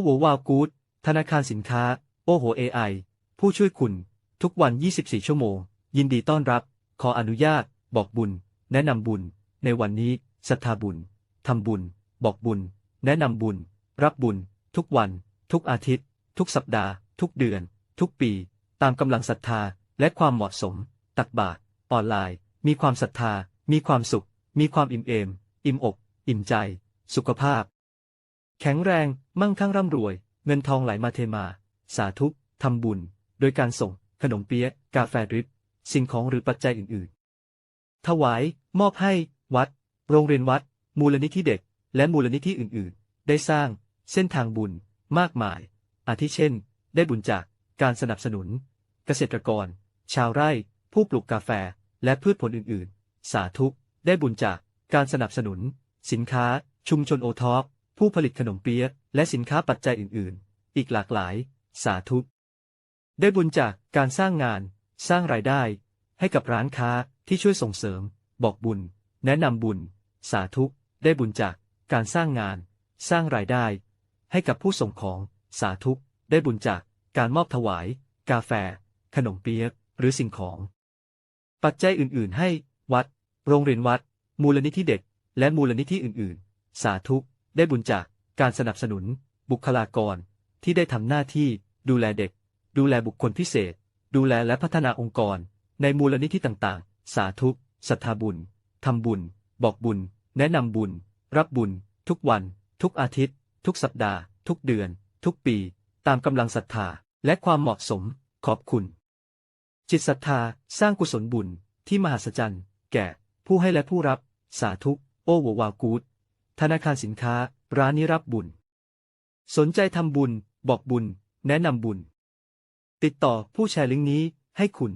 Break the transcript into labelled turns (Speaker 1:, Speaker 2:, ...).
Speaker 1: โหวาวกู๊ดธนาคารสินค้า โอโห AI ผู้ช่วยคุณ ทุกวัน 24 ชั่วโมง ยินดีต้อนรับ ขออนุญาต บอกบุญ แนะนำบุญ ในวันนี้ศรัทธาบุญทำบุญ บอกบุญ แนะนำบุญ รับบุญ ทุกวัน ทุกอาทิตย์ ทุกสัปดาห์ ทุกเดือน ทุกปี ตามกำลังศรัทธาและความเหมาะสม ตักบาตรออนไลน์ มีความศรัทธา มีความสุข มีความอิ่มเอม อิ่มอก อิ่มใจ สุขภาพ แข็งแรง มั่งคั่งร่ำรวย เงินทองไหลมาเทมา สาธุทำบุญ โดยการส่ง ขนมเปี๊ยะ กาแฟดริป สิ่งของหรือปัจจัยอื่น ๆ ถวาย มอบให้ วัด โรงเรียนวัด มูลนิธิเด็ก และมูลนิธิอื่น ๆ ได้สร้าง เส้นทางบุญ มากมาย อาทิเช่น ได้บุญจาก การสนับสนุน เกษตรกร ชาวไร่ ผู้ปลูกกาแฟ และพืชผลอื่น ๆ สาธุ ได้บุญจาก การสนับสนุน สินค้า ชุมชนโอทอป ผู้ผลิตขนมเปี๊ยะและสินค้าปัจจัยอื่น ๆ อีกหลากหลาย สาธุ ได้บุญจากการสร้างงาน สร้างรายได้ ให้กับร้านค้าที่ช่วยส่งเสริม บอกบุญ แนะนำบุญ สาธุ ได้บุญจากการสร้างงาน สร้างรายได้ ให้กับผู้ส่งของ สาธุ ได้บุญจากการมอบถวาย กาแฟ ขนมเปี๊ยะหรือสิ่งของ ปัจจัยอื่น ๆ ให้ วัด โรงเรียนวัด มูลนิธิเด็ก และมูลนิธิอื่น ๆ สาธุ ได้บุญจากการสนับสนุน บุคลากร ที่ได้ทำหน้าที่ ดูแลเด็ก ดูแลบุคคลพิเศษ ดูแลและพัฒนาองค์กร ในมูลนิธิต่างๆ สาธุศรัทธาบุญทำบุญ บอกบุญ แนะนำบุญ รับบุญ ทุกวัน ทุกอาทิตย์ ทุกสัปดาห์ ทุกเดือน ทุกปี ตามกำลังศรัทธา และความเหมาะสม ขอบคุณ จิตศรัทธาสร้างกุศลบุญที่มหัศจรรย์ แก่ ผู้ให้และผู้รับ สาธุโอโววากูด ธนาคารสินค้า ร้านนี้รับบุญ สนใจทำบุญ บอกบุญ แนะนำบุญ ติดต่อผู้แชร์ลิงก์นี้ให้คุณ